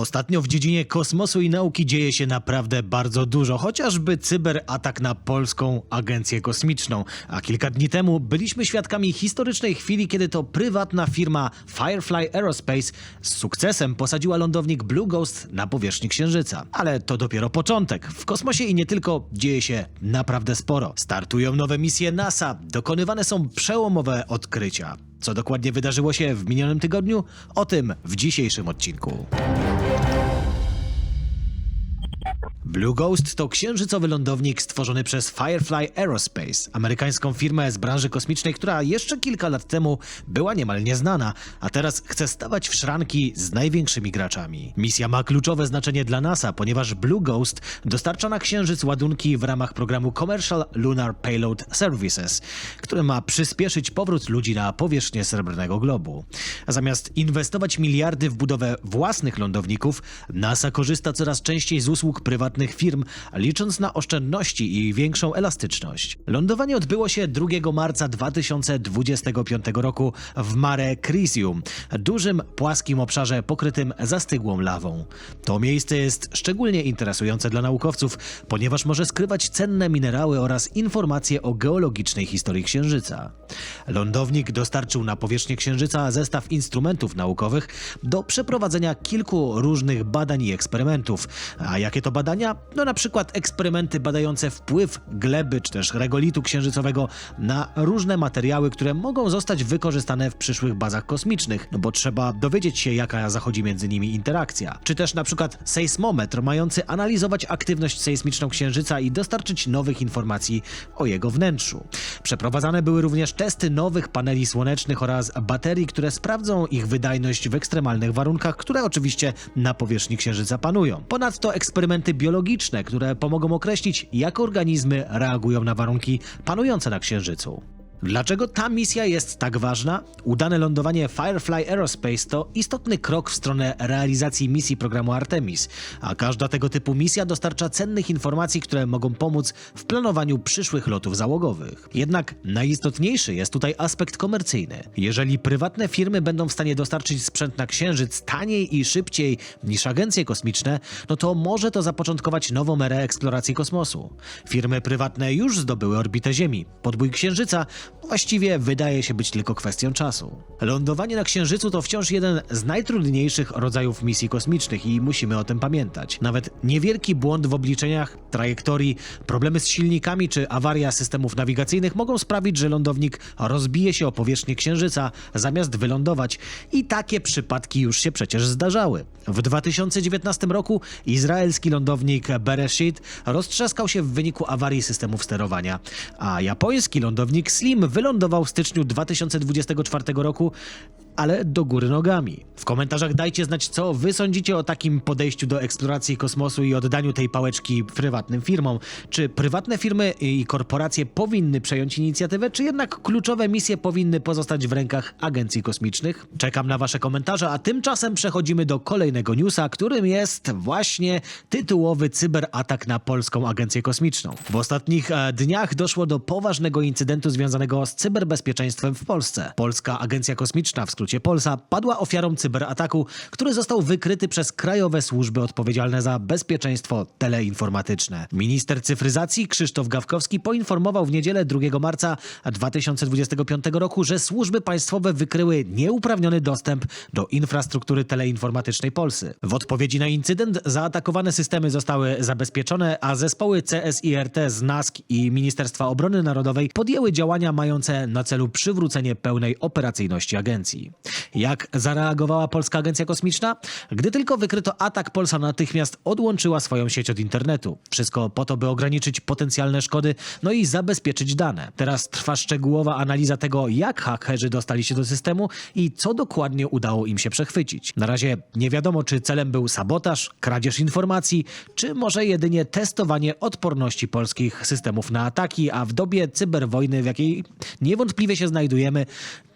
Ostatnio w dziedzinie kosmosu i nauki dzieje się naprawdę bardzo dużo, chociażby cyberatak na polską agencję kosmiczną. A kilka dni temu byliśmy świadkami historycznej chwili, kiedy to prywatna firma Firefly Aerospace z sukcesem posadziła lądownik Blue Ghost na powierzchni Księżyca. Ale to dopiero początek. W kosmosie i nie tylko dzieje się naprawdę sporo. Startują nowe misje NASA, dokonywane są przełomowe odkrycia. Co dokładnie wydarzyło się w minionym tygodniu? O tym w dzisiejszym odcinku. Blue Ghost to księżycowy lądownik stworzony przez Firefly Aerospace, amerykańską firmę z branży kosmicznej, która jeszcze kilka lat temu była niemal nieznana, a teraz chce stawać w szranki z największymi graczami. Misja ma kluczowe znaczenie dla NASA, ponieważ Blue Ghost dostarcza na księżyc ładunki w ramach programu Commercial Lunar Payload Services, który ma przyspieszyć powrót ludzi na powierzchnię srebrnego globu. A zamiast inwestować miliardy w budowę własnych lądowników, NASA korzysta coraz częściej z usług prywatnych firm, licząc na oszczędności i większą elastyczność. Lądowanie odbyło się 2 marca 2025 roku w Mare Crisium, dużym płaskim obszarze pokrytym zastygłą lawą. To miejsce jest szczególnie interesujące dla naukowców, ponieważ może skrywać cenne minerały oraz informacje o geologicznej historii Księżyca. Lądownik dostarczył na powierzchnię Księżyca zestaw instrumentów naukowych do przeprowadzenia kilku różnych badań i eksperymentów. A jakie to badania? No na przykład eksperymenty badające wpływ gleby czy też regolitu księżycowego na różne materiały, które mogą zostać wykorzystane w przyszłych bazach kosmicznych, no bo trzeba dowiedzieć się jaka zachodzi między nimi interakcja. Czy też na przykład sejsmometr mający analizować aktywność sejsmiczną księżyca i dostarczyć nowych informacji o jego wnętrzu. Przeprowadzane były również testy nowych paneli słonecznych oraz baterii, które sprawdzą ich wydajność w ekstremalnych warunkach, które oczywiście na powierzchni księżyca panują. Ponadto eksperymenty biologiczne, które pomogą określić, jak organizmy reagują na warunki panujące na księżycu. Dlaczego ta misja jest tak ważna? Udane lądowanie Firefly Aerospace to istotny krok w stronę realizacji misji programu Artemis, a każda tego typu misja dostarcza cennych informacji, które mogą pomóc w planowaniu przyszłych lotów załogowych. Jednak najistotniejszy jest tutaj aspekt komercyjny. Jeżeli prywatne firmy będą w stanie dostarczyć sprzęt na Księżyc taniej i szybciej niż agencje kosmiczne, no to może to zapoczątkować nową erę eksploracji kosmosu. Firmy prywatne już zdobyły orbitę Ziemi. Podbój Księżyca właściwie wydaje się być tylko kwestią czasu. Lądowanie na Księżycu to wciąż jeden z najtrudniejszych rodzajów misji kosmicznych i musimy o tym pamiętać. Nawet niewielki błąd w obliczeniach, trajektorii, problemy z silnikami czy awaria systemów nawigacyjnych mogą sprawić, że lądownik rozbije się o powierzchnię Księżyca zamiast wylądować i takie przypadki już się przecież zdarzały. W 2019 roku izraelski lądownik Bereshit roztrzaskał się w wyniku awarii systemów sterowania, a japoński lądownik Slim wylądował w styczniu 2024 roku, ale do góry nogami. W komentarzach dajcie znać, co wy sądzicie o takim podejściu do eksploracji kosmosu i oddaniu tej pałeczki prywatnym firmom. Czy prywatne firmy i korporacje powinny przejąć inicjatywę, czy jednak kluczowe misje powinny pozostać w rękach agencji kosmicznych? Czekam na wasze komentarze, a tymczasem przechodzimy do kolejnego newsa, którym jest właśnie tytułowy cyberatak na polską agencję kosmiczną. W ostatnich e, dniach doszło do poważnego incydentu związanego z cyberbezpieczeństwem w Polsce. Polska Agencja Kosmiczna, w skrócie Polsa, padła ofiarą cyberataku, który został wykryty przez krajowe służby odpowiedzialne za bezpieczeństwo teleinformatyczne. Minister cyfryzacji Krzysztof Gawkowski poinformował w niedzielę 2 marca 2025 roku, że służby państwowe wykryły nieuprawniony dostęp do infrastruktury teleinformatycznej Polsy. W odpowiedzi na incydent zaatakowane systemy zostały zabezpieczone, a zespoły CSIRT z NASK i Ministerstwa Obrony Narodowej podjęły działania mające na celu przywrócenie pełnej operacyjności agencji. Jak zareagowała Polska Agencja Kosmiczna? Gdy tylko wykryto atak, Polsa natychmiast odłączyła swoją sieć od internetu. Wszystko po to, by ograniczyć potencjalne szkody, no i zabezpieczyć dane. Teraz trwa szczegółowa analiza tego, jak hakerzy dostali się do systemu i co dokładnie udało im się przechwycić. Na razie nie wiadomo, czy celem był sabotaż, kradzież informacji, czy może jedynie testowanie odporności polskich systemów na ataki, a w dobie cyberwojny, w jakiej niewątpliwie się znajdujemy,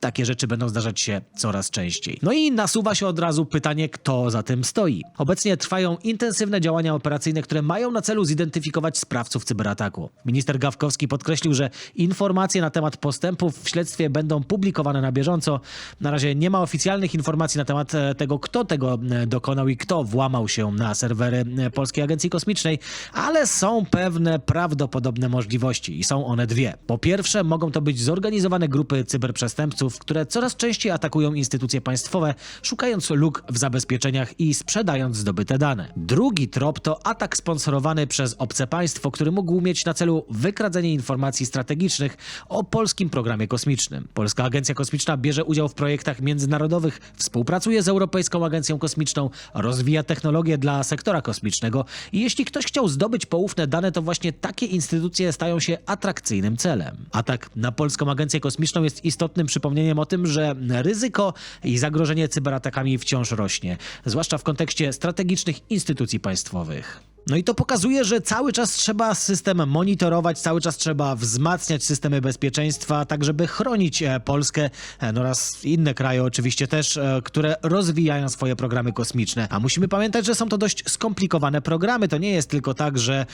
takie rzeczy będą zdarzać się coraz częściej. No i nasuwa się od razu pytanie, kto za tym stoi. Obecnie trwają intensywne działania operacyjne, które mają na celu zidentyfikować sprawców cyberataku. Minister Gawkowski podkreślił, że informacje na temat postępów w śledztwie będą publikowane na bieżąco. Na razie nie ma oficjalnych informacji na temat e, tego, kto tego e, dokonał i kto włamał się na serwery e, Polskiej Agencji Kosmicznej, ale są pewne prawdopodobne możliwości i są one dwie. Po pierwsze, mogą to być zorganizowane grupy cyberprzestępców, które coraz częściej atakują instytucje państwowe, szukając luk w zabezpieczeniach i sprzedając zdobyte dane. Drugi trop to atak sponsorowany przez obce państwo, który mógł mieć na celu wykradzenie informacji strategicznych o polskim programie kosmicznym. Polska Agencja Kosmiczna bierze udział w projektach międzynarodowych, współpracuje z Europejską Agencją Kosmiczną, rozwija technologie dla sektora kosmicznego i jeśli ktoś chciał zdobyć poufne dane, to właśnie takie instytucje stają się atrakcyjnym celem. Atak na Polską Agencję Kosmiczną jest istotnym przypomnieniem o tym, że ryzyko i zagrożenie cyberatakami wciąż rośnie, zwłaszcza w kontekście strategicznych instytucji państwowych. No i to pokazuje, że cały czas trzeba system monitorować, cały czas trzeba wzmacniać systemy bezpieczeństwa, tak żeby chronić e, Polskę e, no oraz inne kraje oczywiście też, e, które rozwijają swoje programy kosmiczne. A musimy pamiętać, że są to dość skomplikowane programy. To nie jest tylko tak, że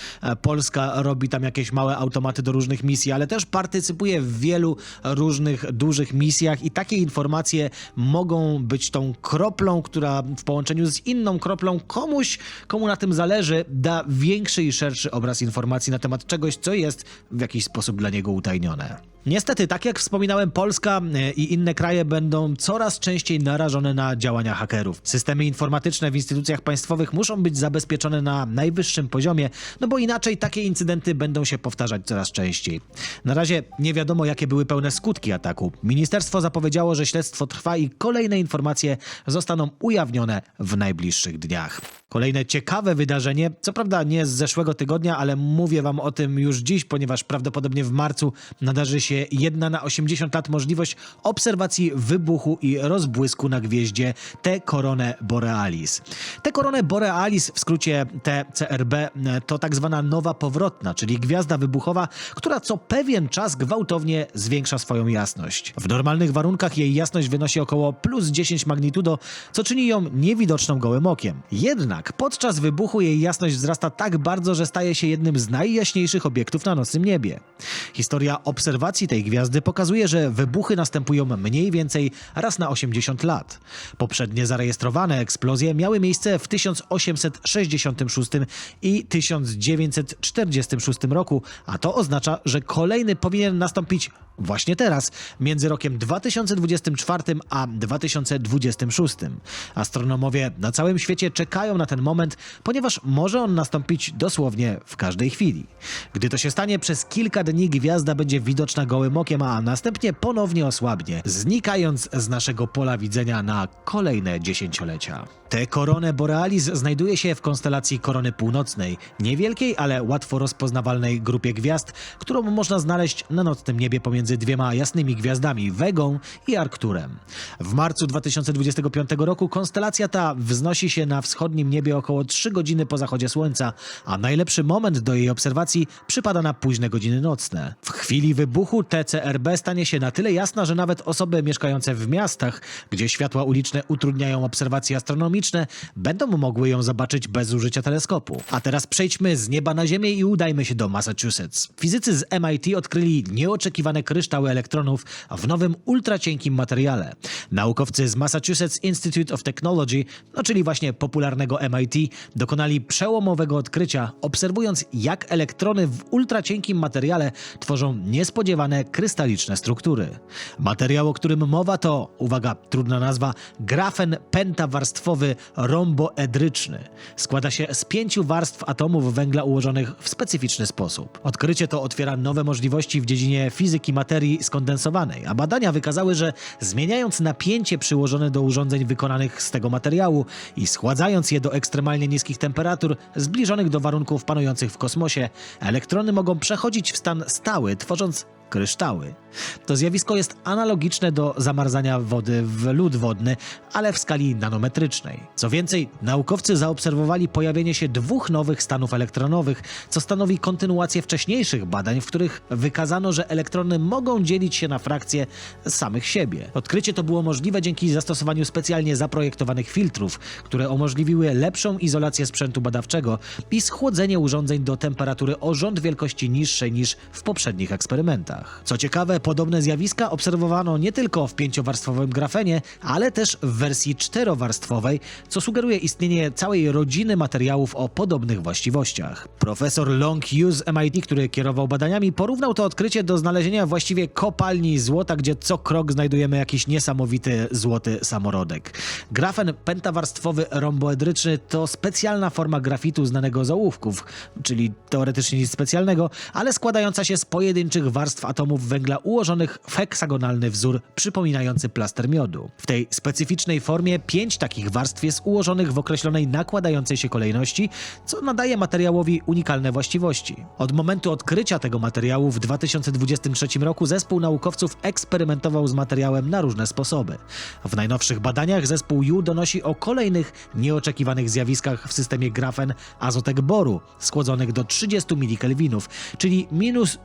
Polska robi tam jakieś małe automaty do różnych misji, ale też partycypuje w wielu różnych dużych misjach i takie informacje mogą być tą kroplą, która w połączeniu z inną kroplą komuś, komu na tym zależy, da większy i szerszy obraz informacji na temat czegoś, co jest w jakiś sposób dla niego utajnione. Niestety, tak jak wspominałem, Polska e, i inne kraje będą coraz częściej narażone na działania hakerów. Systemy informatyczne w instytucjach państwowych muszą być zabezpieczone na najwyższym poziomie, no bo inaczej takie incydenty będą się powtarzać coraz częściej. Na razie nie wiadomo, jakie były pełne skutki ataku. Ministerstwo zapowiedziało, że śledztwo trwa i kolejne informacje zostaną ujawnione w najbliższych dniach. Kolejne ciekawe wydarzenie, co prawda nie z zeszłego tygodnia, ale mówię wam o tym już dziś, ponieważ prawdopodobnie w marcu nadarzy się jedna na 80 lat możliwość obserwacji wybuchu i rozbłysku na gwieździe T. Coronę Borealis. T. Coronę Borealis, w skrócie TCRB, to tak zwana nowa powrotna, czyli gwiazda wybuchowa, która co pewien czas gwałtownie zwiększa swoją jasność. W normalnych warunkach jej jasność wynosi około plus 10 magnitudo, co czyni ją niewidoczną gołym okiem. Jednak podczas wybuchu jej jasność wzrasta tak bardzo, że staje się jednym z najjaśniejszych obiektów na nocnym niebie. Historia obserwacji tej gwiazdy pokazuje, że wybuchy następują mniej więcej raz na 80 lat. Poprzednie zarejestrowane eksplozje miały miejsce w 1866 i 1946 roku, a to oznacza, że kolejny powinien nastąpić właśnie teraz, między rokiem 2024 a 2026. Astronomowie na całym świecie czekają na ten moment, ponieważ może on nastąpić dosłownie w każdej chwili. Gdy to się stanie, przez kilka dni gwiazda będzie widoczna gołym okiem, a następnie ponownie osłabnie, znikając z naszego pola widzenia na kolejne dziesięciolecia. Te koronę Borealis znajduje się w konstelacji Korony Północnej, niewielkiej, ale łatwo rozpoznawalnej grupie gwiazd, którą można znaleźć na nocnym niebie pomiędzy dwiema jasnymi gwiazdami Wegą i Arkturem. W marcu 2025 roku konstelacja ta wznosi się na wschodnim niebie około 3 godziny po zachodzie słońca, a najlepszy moment do jej obserwacji przypada na późne godziny nocne. W chwili wybuchu TCRB stanie się na tyle jasna, że nawet osoby mieszkające w miastach, gdzie światła uliczne utrudniają obserwacje astronomiczne, będą mogły ją zobaczyć bez użycia teleskopu. A teraz przejdźmy z nieba na ziemię i udajmy się do Massachusetts. Fizycy z MIT odkryli nieoczekiwane kryształy elektronów w nowym ultracienkim materiale. Naukowcy z Massachusetts Institute of Technology, no czyli właśnie popularnego MIT, dokonali przełomowego odkrycia, obserwując jak elektrony w ultracienkim materiale tworzą niespodziewane krystaliczne struktury. Materiał, o którym mowa to, uwaga, trudna nazwa, grafen pentawarstwowy romboedryczny. Składa się z pięciu warstw atomów węgla ułożonych w specyficzny sposób. Odkrycie to otwiera nowe możliwości w dziedzinie fizyki materii skondensowanej, a badania wykazały, że zmieniając napięcie przyłożone do urządzeń wykonanych z tego materiału i schładzając je do ekstremalnie niskich temperatur zbliżonych do warunków panujących w kosmosie, elektrony mogą przechodzić w stan stały, tworząc kryształy. To zjawisko jest analogiczne do zamarzania wody w lód wodny, ale w skali nanometrycznej. Co więcej, naukowcy zaobserwowali pojawienie się dwóch nowych stanów elektronowych, co stanowi kontynuację wcześniejszych badań, w których wykazano, że elektrony mogą dzielić się na frakcje samych siebie. Odkrycie to było możliwe dzięki zastosowaniu specjalnie zaprojektowanych filtrów, które umożliwiły lepszą izolację sprzętu badawczego i schłodzenie urządzeń do temperatury o rząd wielkości niższej niż w poprzednich eksperymentach. Co ciekawe, podobne zjawiska obserwowano nie tylko w pięciowarstwowym grafenie, ale też w wersji czterowarstwowej, co sugeruje istnienie całej rodziny materiałów o podobnych właściwościach. Profesor Long Yu z MIT, który kierował badaniami, porównał to odkrycie do znalezienia właściwie kopalni złota, gdzie co krok znajdujemy jakiś niesamowity złoty samorodek. Grafen pentawarstwowy romboedryczny to specjalna forma grafitu znanego z ołówków, czyli teoretycznie nic specjalnego, ale składająca się z pojedynczych warstw atomów węgla ułożonych w heksagonalny wzór przypominający plaster miodu. W tej specyficznej formie pięć takich warstw jest ułożonych w określonej nakładającej się kolejności, co nadaje materiałowi unikalne właściwości. Od momentu odkrycia tego materiału w 2023 roku zespół naukowców eksperymentował z materiałem na różne sposoby. W najnowszych badaniach zespół Yu donosi o kolejnych nieoczekiwanych zjawiskach w systemie grafen azotek boru, schłodzonych do 30 milikelwinów, czyli minus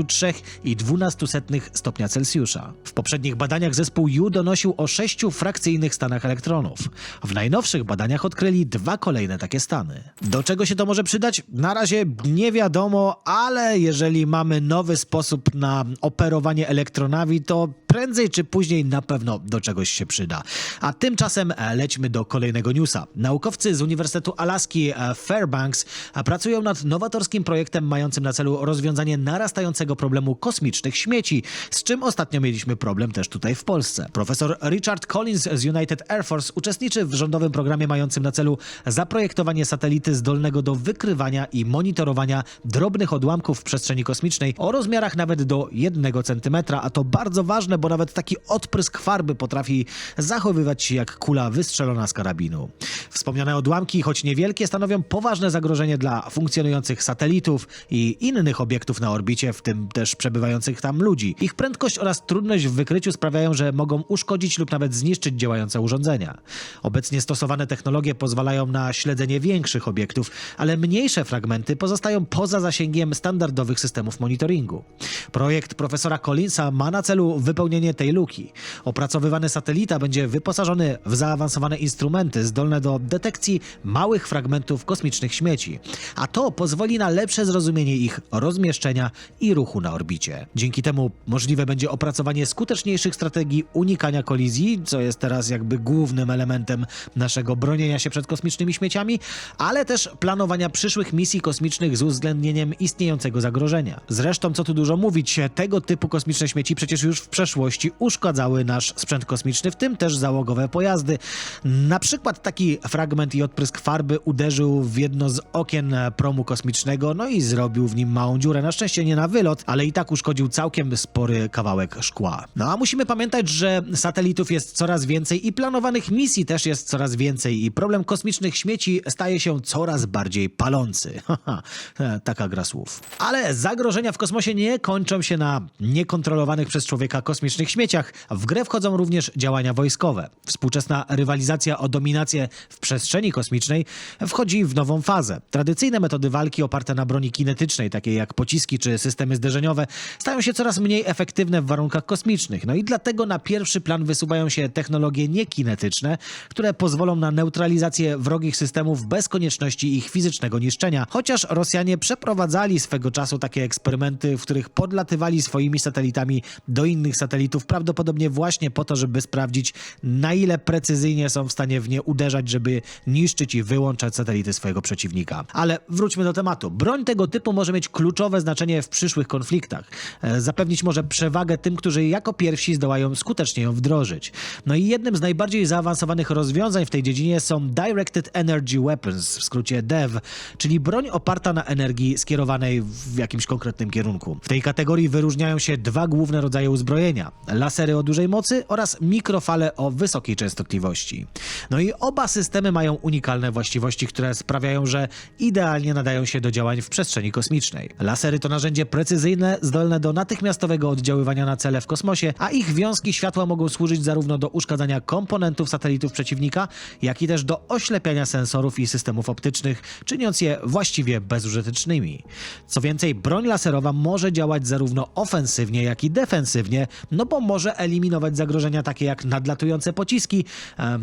273,12 stopnia Celsjusza. W poprzednich badaniach zespół Yu donosił o sześciu frakcyjnych stanach elektronów. W najnowszych badaniach odkryli dwa kolejne takie stany. Do czego się to może przydać? Na razie nie wiadomo, ale jeżeli mamy nowy sposób na operowanie elektronami, to prędzej czy później na pewno do czegoś się przyda. A tymczasem e, lećmy do kolejnego newsa. Naukowcy z Uniwersytetu Alaski e, Fairbanks e, pracują nad nowatorskim projektem mającym na celu rozwiązanie narastającego problemu kosmicznych śmieci, z czym ostatnio mieliśmy problem też tutaj w Polsce. Profesor Richard Collins z United Air Force uczestniczy w rządowym programie mającym na celu zaprojektowanie satelity zdolnego do wykrywania i monitorowania drobnych odłamków w przestrzeni kosmicznej o rozmiarach nawet do 1 cm, a to bardzo ważne, bo nawet taki odprysk farby potrafi zachowywać się jak kula wystrzelona z karabinu. Wspomniane odłamki, choć niewielkie, stanowią poważne zagrożenie dla funkcjonujących satelitów i innych obiektów na orbicie, w tym też przebywających tam ludzi. Ich prędkość oraz trudność w wykryciu sprawiają, że mogą uszkodzić lub nawet zniszczyć działające urządzenia. Obecnie stosowane technologie pozwalają na śledzenie większych obiektów, ale mniejsze fragmenty pozostają poza zasięgiem standardowych systemów monitoringu. Projekt profesora Collinsa ma na celu wypełnienie tej luki. Opracowywany satelita będzie wyposażony w zaawansowane instrumenty zdolne do detekcji małych fragmentów kosmicznych śmieci, a to pozwoli na lepsze zrozumienie ich rozmieszczenia i ruchu na orbicie. Dzięki temu możliwe będzie opracowanie skuteczniejszych strategii unikania kolizji, co jest teraz jakby głównym elementem naszego bronienia się przed kosmicznymi śmieciami, ale też planowania przyszłych misji kosmicznych z uwzględnieniem istniejącego zagrożenia. Zresztą, co tu dużo mówić, tego typu kosmiczne śmieci przecież już w przeszłości uszkadzały nasz sprzęt kosmiczny, w tym też załogowe pojazdy. Na przykład taki fragment i odprysk farby uderzył w jedno z okien promu kosmicznego, no i zrobił w nim małą dziurę. Na szczęście nie na wylot, ale i tak uszkodził całkiem spory kawałek szkła. No a musimy pamiętać, że satelitów jest coraz więcej i planowanych misji też jest coraz więcej i problem kosmicznych śmieci staje się coraz bardziej palący. E, taka gra słów. Ale zagrożenia w kosmosie nie kończą się na niekontrolowanych przez człowieka kosmicznych śmieciach. W grę wchodzą również działania wojskowe. Współczesna rywalizacja o dominację w przestrzeni kosmicznej wchodzi w nową fazę. Tradycyjne metody walki oparte na broni kinetycznej, takie jak pociski czy systemy zderzeniowe, stają się coraz mniej efektywne w warunkach kosmicznych. No i dlatego na pierwszy plan wysuwają się technologie niekinetyczne, które pozwolą na neutralizację wrogich systemów bez konieczności ich fizycznego niszczenia. Chociaż Rosjanie przeprowadzali swego czasu takie eksperymenty, w których podlatywali swoimi satelitami do innych satelitów, prawdopodobnie właśnie po to, żeby sprawdzić, na ile precyzyjnie są w stanie w nie uderzać, żeby niszczyć i wyłączać satelity swojego przeciwnika. Ale wróćmy do tematu. Broń tego typu może mieć kluczowe znaczenie w przyszłych konfliktach. E, Zapewnić może przewagę tym, którzy jako pierwsi zdołają skutecznie ją wdrożyć. No i jednym z najbardziej zaawansowanych rozwiązań w tej dziedzinie są Directed Energy Weapons, w skrócie DEW, czyli broń oparta na energii skierowanej w jakimś konkretnym kierunku. W tej kategorii wyróżniają się dwa główne rodzaje uzbrojenia. Lasery o dużej mocy oraz mikrofale o wysokiej częstotliwości. No i oba systemy mają unikalne właściwości, które sprawiają, że idealnie nadają się do działań w przestrzeni kosmicznej. Lasery to narzędzie precyzyjne, zdolne do natychmiastowego oddziaływania na cele w kosmosie, a ich wiązki światła mogą służyć zarówno do uszkadzania komponentów satelitów przeciwnika, jak i też do oślepiania sensorów i systemów optycznych, czyniąc je właściwie bezużytecznymi. Co więcej, broń laserowa może działać zarówno ofensywnie, jak i defensywnie, no bo może eliminować zagrożenia takie jak nadlatujące pociski,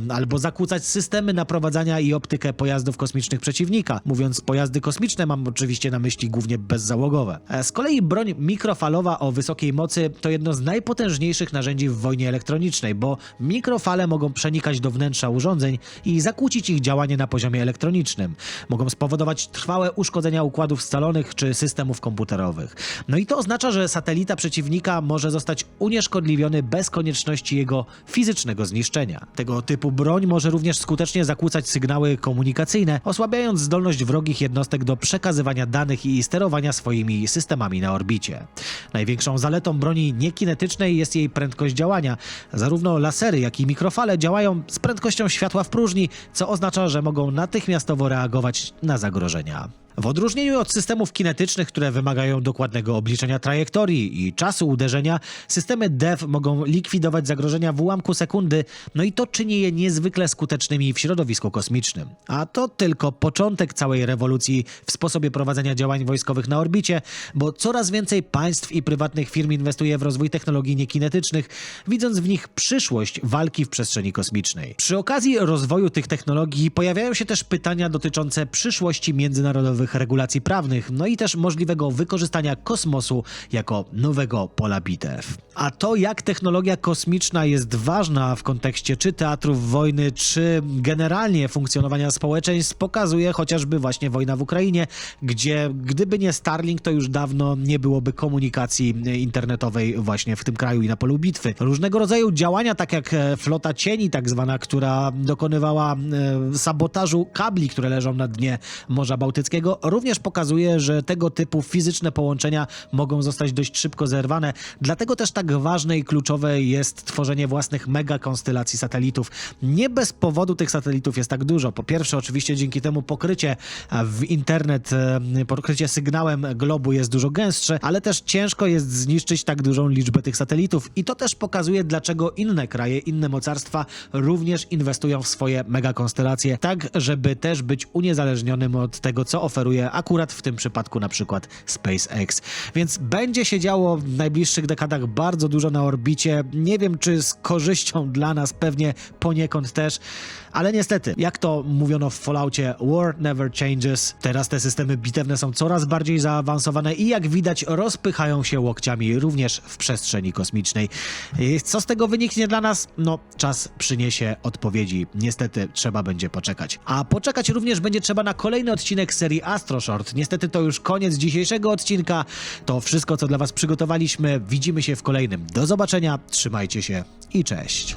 albo zakłócać systemy naprowadzania i optykę pojazdów kosmicznych przeciwnika. Mówiąc pojazdy kosmiczne, mam oczywiście na myśli głównie bezzałogowe. E, Z kolei broń mikrofalowa o wysokiej mocy to jedno z najpotężniejszych narzędzi w wojnie elektronicznej, bo mikrofale mogą przenikać do wnętrza urządzeń i zakłócić ich działanie na poziomie elektronicznym. Mogą spowodować trwałe uszkodzenia układów scalonych czy systemów komputerowych. No i to oznacza, że satelita przeciwnika może zostać unieszkodliwiony bez konieczności jego fizycznego zniszczenia. Tego typu broń może również skutecznie zakłócać sygnały komunikacyjne, osłabiając zdolność wrogich jednostek do przekazywania danych i sterowania swoimi systemami na orbicie. Największą zaletą broni niekinetycznej jest jej prędkość działania. Zarówno lasery, jak i mikrofale działają z prędkością światła w próżni, co oznacza, że mogą natychmiastowo reagować na zagrożenia. W odróżnieniu od systemów kinetycznych, które wymagają dokładnego obliczenia trajektorii i czasu uderzenia, systemy DEV mogą likwidować zagrożenia w ułamku sekundy, no i to czyni je niezwykle skutecznymi w środowisku kosmicznym. A to tylko początek całej rewolucji w sposobie prowadzenia działań wojskowych na orbicie, bo coraz więcej państw i prywatnych firm inwestuje w rozwój technologii niekinetycznych, widząc w nich przyszłość walki w przestrzeni kosmicznej. Przy okazji rozwoju tych technologii pojawiają się też pytania dotyczące przyszłości międzynarodowych regulacji prawnych, no i też możliwego wykorzystania kosmosu jako nowego pola bitew. A to, jak technologia kosmiczna jest ważna w kontekście czy teatrów wojny, czy generalnie funkcjonowania społeczeństw, pokazuje chociażby właśnie wojna w Ukrainie, gdzie gdyby nie Starlink, to już dawno nie byłoby komunikacji internetowej właśnie w tym kraju i na polu bitwy. Różnego rodzaju działania, tak jak e, flota cieni, tak zwana, która dokonywała e, sabotażu kabli, które leżą na dnie Morza Bałtyckiego, również pokazuje, że tego typu fizyczne połączenia mogą zostać dość szybko zerwane. Dlatego też tak ważne i kluczowe jest tworzenie własnych mega konstelacji satelitów. Nie bez powodu tych satelitów jest tak dużo. Po pierwsze, oczywiście dzięki temu pokrycie w internet, e, pokrycie sygnałem globu jest dużo gęstsze, ale też ciężko jest zniszczyć tak dużą liczbę tych satelitów. I to też pokazuje, dlaczego inne kraje, inne mocarstwa również inwestują w swoje mega konstelacje, tak żeby też być uniezależnionym od tego, co oferuje akurat w tym przypadku na przykład SpaceX. Więc będzie się działo w najbliższych dekadach bardzo dużo na orbicie. Nie wiem, czy z korzyścią dla nas, pewnie poniekąd też, ale niestety, jak to mówiono w Falloutie, war never changes. Teraz te systemy bitewne są coraz bardziej zaawansowane i jak widać rozpychają się łokciami również w przestrzeni kosmicznej. Co z tego wyniknie dla nas? No, czas przyniesie odpowiedzi. Niestety trzeba będzie poczekać. A poczekać również będzie trzeba na kolejny odcinek serii Astro Short. Niestety to już koniec dzisiejszego odcinka. To wszystko, co dla Was przygotowaliśmy. Widzimy się w kolejnym. Do zobaczenia, trzymajcie się i cześć.